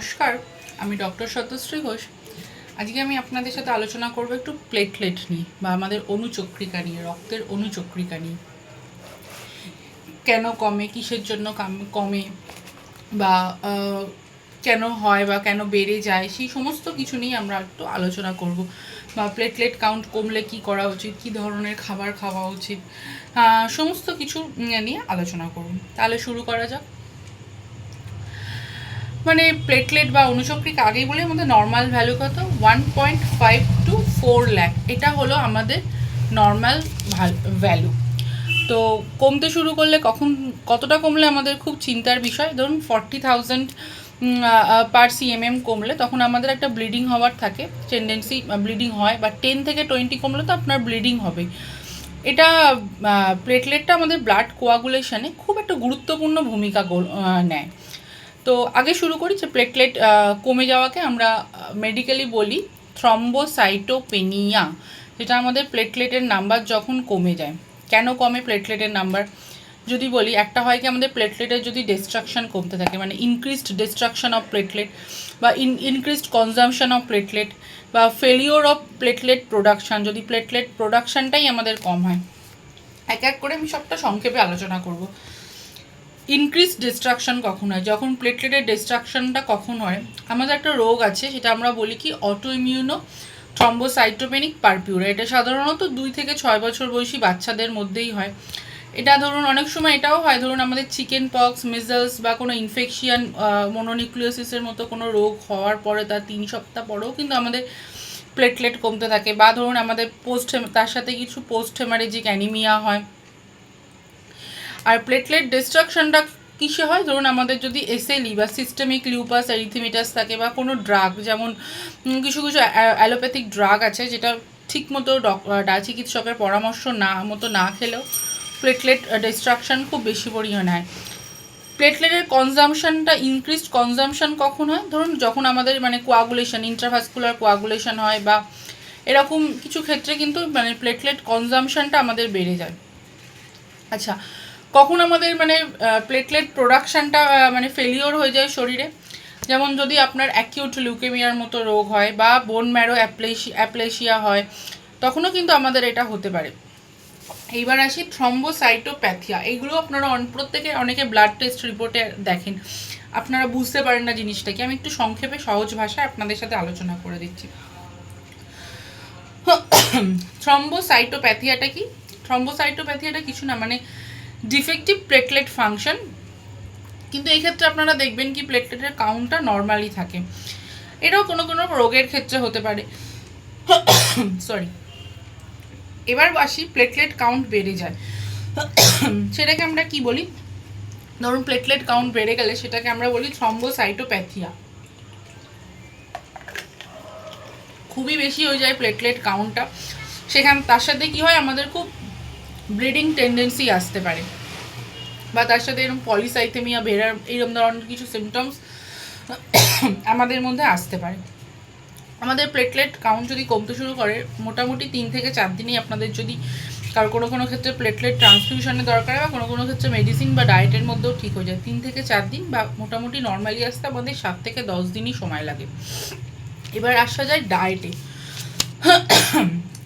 নমস্কার, আমি ডক্টর সত্যশ্রী ঘোষ। আজকে আমি আপনাদের সাথে আলোচনা করব একটু প্লেটলেট নিয়ে বা আমাদের অনুচক্রিকা নিয়ে, রক্তের অনুচক্রিকা নিয়ে। কেন কমে, কিসের জন্য কমে বা কেন হয় বা কেন বেড়ে যায়, সেই সমস্ত কিছু নিয়ে আমরা একটু আলোচনা করব। বা প্লেটলেট কাউন্ট কমলে কি করা উচিত, কি ধরনের খাবার খাওয়া উচিত সমস্ত কিছু নিয়ে আলোচনা করব। তাহলে শুরু করা যাক। মানে প্লেটলেট বা অনুচক্রিক আগেই বলে আমাদের নর্মাল ভ্যালু কত? One point five to four lakh এটা হলো আমাদের নর্মাল ভ্যালু তো কমতে শুরু করলে কখন, কতটা কমলে আমাদের খুব চিন্তার বিষয়। ধরুন ফর্টি থাউজেন্ড পার সিএমএম কমলে তখন আমাদের একটা ব্লিডিং হওয়ার থাকে। টেন্ডেন্সি ব্লিডিং হয় বা টেন থেকে টোয়েন্টি কমলে তো আপনার ব্লিডিং হবে এটা প্লেটলেটটা আমাদের ব্লাড কোয়াগুলেশনে খুব একটা গুরুত্বপূর্ণ ভূমিকা নেয়। তো আগে শুরু করি যে প্লেটলেট কমে যাওয়াকে আমরা মেডিকেলি বলি থ্রম্বোসাইটোপেনিয়া যেটা আমাদের প্লেটলেটের নাম্বার যখন কমে যায়। কেন কমে প্লেটলেটের নাম্বার যদি বলি, একটা হয় কি আমাদের প্লেটলেটের যদি ডিস্ট্রাকশন কমতে থাকে মানে ইনক্রিজড ডিস্ট্রাকশন অফ প্লেটলেট বা in increased consumption of platelet বা ফেলিওর অফ প্লেটলেট প্রোডাকশন যদি প্লেটলেট প্রোডাকশনটাই আমাদের কম হয়। এক এক করে আমি সবটা সংক্ষেপে আলোচনা করব। ইনক্রিজ ডিস্ট্রাকশন কখন হয়? যখন প্লেটলেটের ডিস্ট্রাকশনটা কখন হয়? আমাদের একটা রোগ আছে, সেটা আমরা বলি কি অটো ইমিউনো থ্রম্বোসাইটোপেনিক পারপিউরা এটা সাধারণত দুই থেকে ছয় বছর বয়সী বাচ্চাদের মধ্যেই হয়। এটা ধরুন, অনেক সময় এটাও হয়, ধরুন আমাদের চিকেন পক্স মিজলস বা কোনো ইনফেকশিয়ান মনোনিউক্লিওসিসের মতো কোনো রোগ হওয়ার পরে তার তিন সপ্তাহ পরেও কিন্তু আমাদের প্লেটলেট কমতে থাকে। বা ধরুন আমাদের পোস্ট তার সাথে কিছু পোস্ট হেমারেজিক অ্যানিমিয়া হয়। আর প্লেটলেট ডিস্ট্রাকশনটা কিসে হয়? ধরুন আমাদের যদি এসএলই বা সিস্টেমিক লিউপাস এরিথিমিটাস থাকে বা কোনো ড্রাগ যেমন কিছু কিছু অ্যালোপ্যাথিক ড্রাগ আছে, যেটা ঠিক মতো চিকিৎসকের পরামর্শ না, মতো না খেলেও প্লেটলেট ডিস্ট্রাকশন খুব বেশি পরিমাণে হয় প্লেটলেটের কনজামশনটা ইনক্রিজড কনজামশন কখন হয়? ধরুন যখন আমাদের মানে কোয়াগুলেশন ইন্ট্রাভাস্কুলার কোয়াগুলেশন হয় বা এরকম কিছু ক্ষেত্রে কিন্তু মানে প্লেটলেট কনজামশনটা আমাদের বেড়ে যায়। আচ্ছা কখন আমাদের মানে প্লেটলেট প্রোডাকশানটা মানে ফেলিওর হয়ে যায় শরীরে? যেমন যদি আপনার অ্যাকিউট লিউকেমিয়ার মতো রোগ হয় বা বোন ম্যারো অ্যাপ্লেশিয়া হয়, তখনও কিন্তু আমাদের এটা হতে পারে। এইবার আসি থ্রম্বোসাইটোপ্যাথিয়া এইগুলো আপনারা প্রত্যেকে অনেকে ব্লাড টেস্ট রিপোর্টে দেখেন। আপনারা বুঝতে পারেন না জিনিসটা কি। আমি একটু সংক্ষেপে সহজ ভাষায় আপনাদের সাথে আলোচনা করে দিচ্ছি। থ্রম্বোসাইটোপ্যাথিয়াটা কি? থ্রম্বোসাইটোপ্যাথিয়াটা কিছু না মানে ডিফেক্টিভ প্লেটলেট ফাংশন কিন্তু এই ক্ষেত্রে আপনারা দেখবেন কি প্লেটলেটের কাউন্টটা নর্মালি থাকে। এটাও কোনো কোনো রোগের ক্ষেত্রে হতে পারে। সরি এবার আসি প্লেটলেট কাউন্ট বেড়ে যায়। সেটাকে আমরা কি বলি? ধরুন প্লেটলেট কাউন্ট বেড়ে গেলে সেটাকে আমরা বলি থ্রম্বোসাইটোপ্যাথিয়া খুবই বেশি হয়ে যায় প্লেটলেট কাউন্টটা সেখান, তার সাথে কি হয়? আমাদের খুব ব্লিডিং টেন্ডেন্সি আসতে পারে। বা তার সাথে এরকম পলিসাইথেমিয়া বেড়ার এইরকম ধরনের কিছু সিমটমস আমাদের মধ্যে আসতে পারে। আমাদের প্লেটলেট কাউন্ট যদি কমতে শুরু করে, মোটামুটি তিন থেকে চার দিনই আপনাদের যদি কারও কোনো কোনো ক্ষেত্রে প্লেটলেট ট্রান্সফিউশনের দরকার হয় বা কোনো কোনো ক্ষেত্রে মেডিসিন বা ডায়েটের মধ্যেও ঠিক হয়ে যায়। তিন থেকে চার দিন বা মোটামুটি নর্মালি আসতে আমাদের সাত থেকে দশ দিনই সময় লাগে। এবার আসা যায় ডায়েটে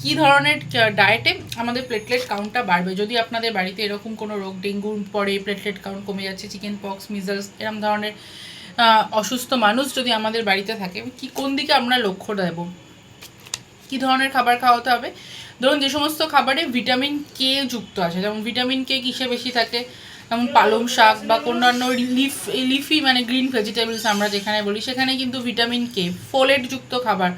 কি ধরনের ডায়েটে আমাদের প্লেটলেট কাউন্টটা বাড়বে? যদি আপনাদের বাড়িতে এরকম কোনো রোগ, ডেঙ্গু পরে প্লেটলেট কাউন্ট কমে যাচ্ছে চিকেন পক্স মিজলস এরকম ধরনের অসুস্থ মানুষ যদি আমাদের বাড়িতে থাকে, কি কোন দিকে আমরা লক্ষ্য দেব? কি ধরনের খাবার খাওয়াতে হবে? ধরুন যে সমস্ত খাবারে ভিটামিন কে যুক্ত আছে, যেমন ভিটামিন কে কিসে বেশি থাকে? যেমন পালং শাক বা অন্যান্য লিফ লিফি মানে গ্রিন ভেজিটেবলস আমরা যেখানে বলি, সেখানে কিন্তু ভিটামিন কে ফোলেট যুক্ত খাবার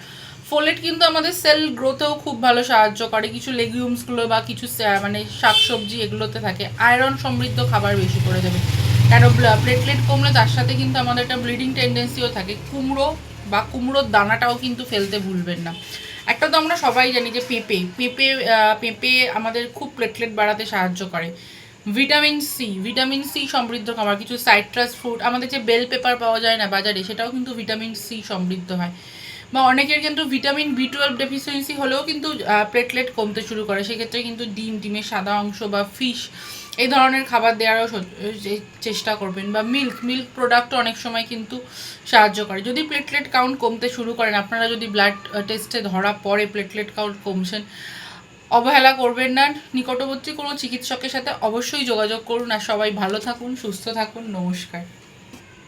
ফোলেট কিন্তু আমাদের সেল গ্রোথেও খুব ভালো সাহায্য করে। কিছু লেগুমসগুলো বা কিছু মানে শাকসবজি এগুলোতে থাকে। আয়রন সমৃদ্ধ খাবার বেশি করে দেবে। কেন প্লেটলেট কমলে তার সাথে কিন্তু আমাদের একটা ব্লিডিং টেন্ডেন্সিও থাকে। কুমড়ো বা কুমড়োর দানাটাও কিন্তু ফেলতে ভুলবেন না। একটা তো আমরা সবাই জানি যে পেঁপে পেঁপে পেঁপে আমাদের খুব প্লেটলেট বাড়াতে সাহায্য করে। ভিটামিন সি ভিটামিন সি সমৃদ্ধ খাবার, কিছু সাইট্রাস ফ্রুট আমাদের যে বেল পেপার পাওয়া যায় না বাজারে, সেটাও কিন্তু ভিটামিন সি সমৃদ্ধ হয়। বা অনেকের কিন্তু ভিটামিন বি টুয়েলভ ডেফিসিয়েন্সি হলেও কিন্তু প্লেটলেট কমতে শুরু করে। সেক্ষেত্রে কিন্তু ডিম, ডিমের সাদা অংশ বা ফিশ এই ধরনের খাবার দেওয়ারও চেষ্টা করবেন। বা মিল্ক মিল্ক প্রোডাক্টও অনেক সময় কিন্তু সাহায্য করে। যদি প্লেটলেট কাউন্ট কমতে শুরু করেন, আপনারা যদি ব্লাড টেস্টে ধরা পড়ে প্লেটলেট কাউন্ট কমছেন, অবহেলা করবেন না। নিকটবর্তী কোনো চিকিৎসকের সাথে অবশ্যই যোগাযোগ করুন। আর সবাই ভালো থাকুন, সুস্থ থাকুন। নমস্কার।